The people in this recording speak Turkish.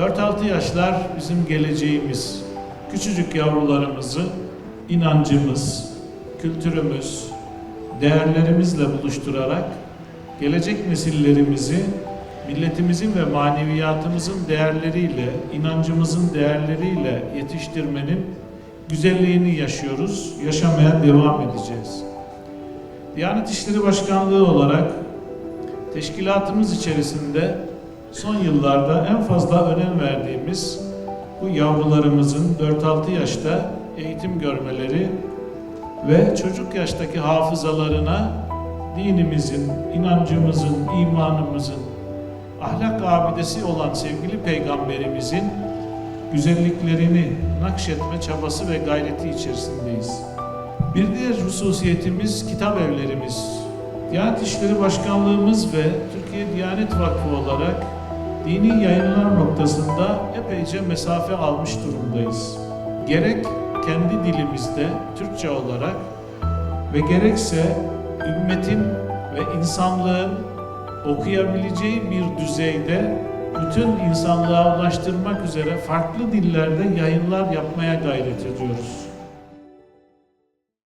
4-6 yaşlar bizim geleceğimiz. Küçücük yavrularımızı inancımız, kültürümüz, değerlerimizle buluşturarak gelecek nesillerimizi milletimizin ve maneviyatımızın değerleriyle, inancımızın değerleriyle yetiştirmenin güzelliğini yaşıyoruz, yaşamaya devam edeceğiz. Diyanet İşleri Başkanlığı olarak teşkilatımız içerisinde son yıllarda en fazla önem verdiğimiz bu yavrularımızın 4-6 yaşta eğitim görmeleri ve çocuk yaştaki hafızalarına dinimizin, inancımızın, imanımızın, ahlak abidesi olan sevgili peygamberimizin güzelliklerini nakşetme çabası ve gayreti içerisindeyiz. Bir diğer hususiyetimiz kitap evlerimiz. Diyanet İşleri Başkanlığımız ve Türkiye Diyanet Vakfı olarak dini yayınlar noktasında epeyce mesafe almış durumdayız. Gerek kendi dilimizde Türkçe olarak ve gerekse ümmetin ve insanlığın okuyabileceği bir düzeyde bütün insanlığa ulaştırmak üzere farklı dillerde yayınlar yapmaya gayret ediyoruz.